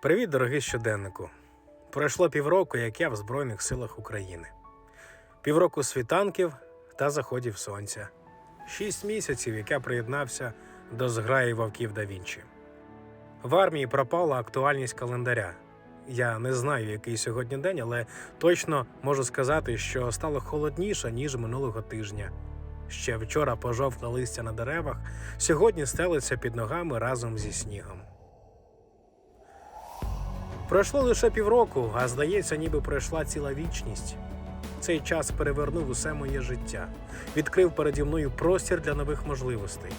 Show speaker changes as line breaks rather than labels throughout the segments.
Привіт, дорогий щоденнику. Пройшло півроку, як я в Збройних силах України. Півроку світанків та заходів сонця. Шість місяців, як я приєднався до зграї вовків да Вінчі. В армії пропала актуальність календаря. Я не знаю, який сьогодні день, але точно можу сказати, що стало холодніше, ніж минулого тижня. Ще вчора пожовкле листя на деревах, сьогодні стелиться під ногами разом зі снігом. Пройшло лише півроку, а здається, ніби пройшла ціла вічність. Цей час перевернув усе моє життя, відкрив переді мною простір для нових можливостей.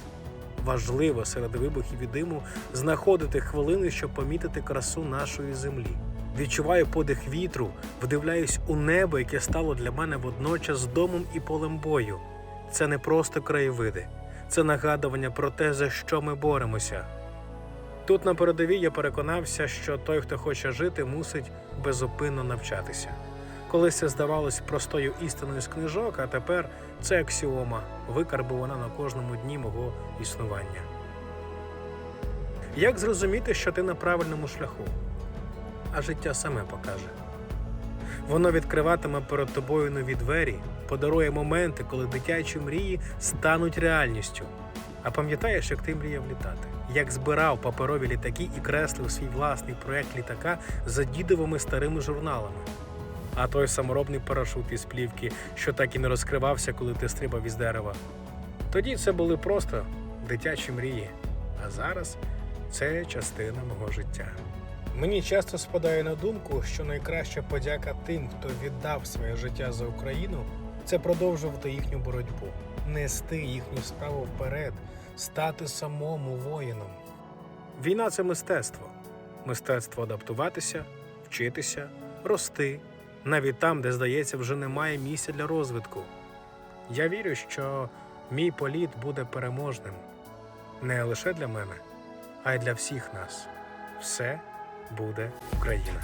Важливо серед вибухів і диму знаходити хвилини, щоб помітити красу нашої землі. Відчуваю подих вітру, вдивляюсь у небо, яке стало для мене водночас домом і полем бою. Це не просто краєвиди, це нагадування про те, за що ми боремося. Тут на передовій я переконався, що той, хто хоче жити, мусить безупинно навчатися. Колись це здавалось простою істиною з книжок, а тепер це аксіома, викарбована на кожному дні мого існування. Як зрозуміти, що ти на правильному шляху? А життя саме покаже. Воно відкриватиме перед тобою нові двері, подарує моменти, коли дитячі мрії стануть реальністю. А пам'ятаєш, як ти мріяв літати? Як збирав паперові літаки і креслив свій власний проект літака за дідовими старими журналами? А той саморобний парашут із плівки, що так і не розкривався, коли ти стрибав із дерева. Тоді це були просто дитячі мрії, а зараз це частина мого життя. Мені часто спадає на думку, що найкраща подяка тим, хто віддав своє життя за Україну, це продовжувати їхню боротьбу, нести їхню справу вперед, стати самому воїном. Війна це мистецтво. Мистецтво адаптуватися, вчитися, рости, навіть там, де здається, вже немає місця для розвитку. Я вірю, що мій політ буде переможним не лише для мене, а й для всіх нас. Все буде Україна.